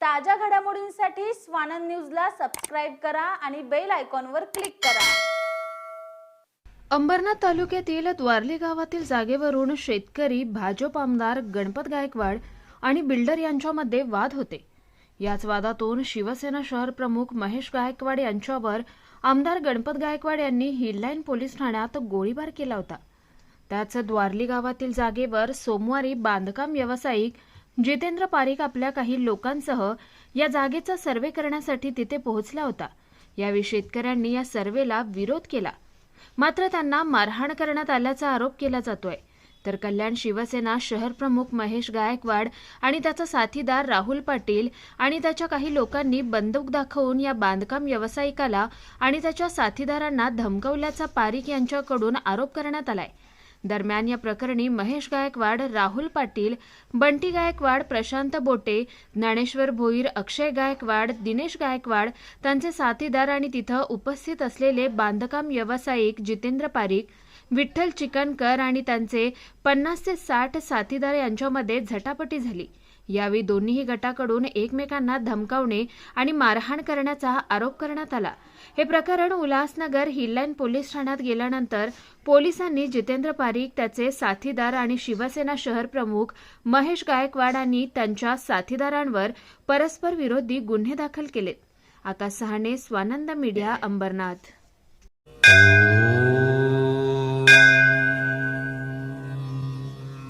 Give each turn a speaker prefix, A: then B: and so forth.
A: ताज्या घडामोडींसाठी स्वानंद न्यूजला सबस्क्राईब करा आणि बेल आयकॉनवर क्लिक करा.
B: अंबरनाथ तालुक्यातील द्वारली गावातील जागेवरून शेतकरी भाजप आमदार गणपत गायकवाड आणि बिल्डर यांच्यामध्ये वाद होते. याच वादातून शिवसेना शहर प्रमुख महेश गायकवाड यांच्यावर आमदार गणपत गायकवाड यांनी हिललाईन पोलीस ठाण्यात गोळीबार केला होता. त्याच द्वारली गावातील जागेवर सोमवारी बांधकाम व्यावसायिक जितेंद्र पारिक आपल्या काही लोकांसह या जागेचा सर्वे करण्यासाठी तिथे पोहोचला होता. यावेळी शेतकऱ्यांनी या सर्वेला विरोध केला. मात्र त्यांना मारहाण करण्यात आल्याचा आरोप केला जातोय. तर कल्याण शिवसेना शहर प्रमुख महेश गायकवाड आणि त्याचा साथीदार राहुल पाटील आणि त्याच्या काही लोकांनी बंदूक दाखवून या बांधकाम व्यावसायिकाला आणि त्याच्या साथीदारांना धमकवल्याचा पारिक यांच्याकडून आरोप करण्यात आलाय. दरम्यान या प्रकरणी महेश गायकवाड राहुल पाटील बंटी गायकवाड प्रशांत बोटे ज्ञानेश्वर भोईर अक्षय गायकवाड दिनेश गायकवाड त्यांचे साथीदार आणि तिथं उपस्थित असलेले बांधकाम व्यावसायिक जितेंद्र पारीख विठ्ठल चिकनकर आणि त्यांचे पन्नास ते साठ साथीदार यांच्यामध्ये झटापटी झाली. यावेळी दोन्हीही गटाकडून एकमेकांना धमकावणे आणि मारहाण करण्याचा आरोप करण्यात आला. हे प्रकरण उल्हासनगर हिललाईन पोलीस ठाण्यात गेल्यानंतर पोलिसांनी जितेंद्र पारिक त्याचे साथीदार आणि शिवसेना शहर प्रमुख महेश गायकवाड आणि त्यांच्या साथीदारांवर परस्पर विरोधी गुन्हे दाखल केलेत. आता सहाणे स्वानंद मीडिया अंबरनाथ.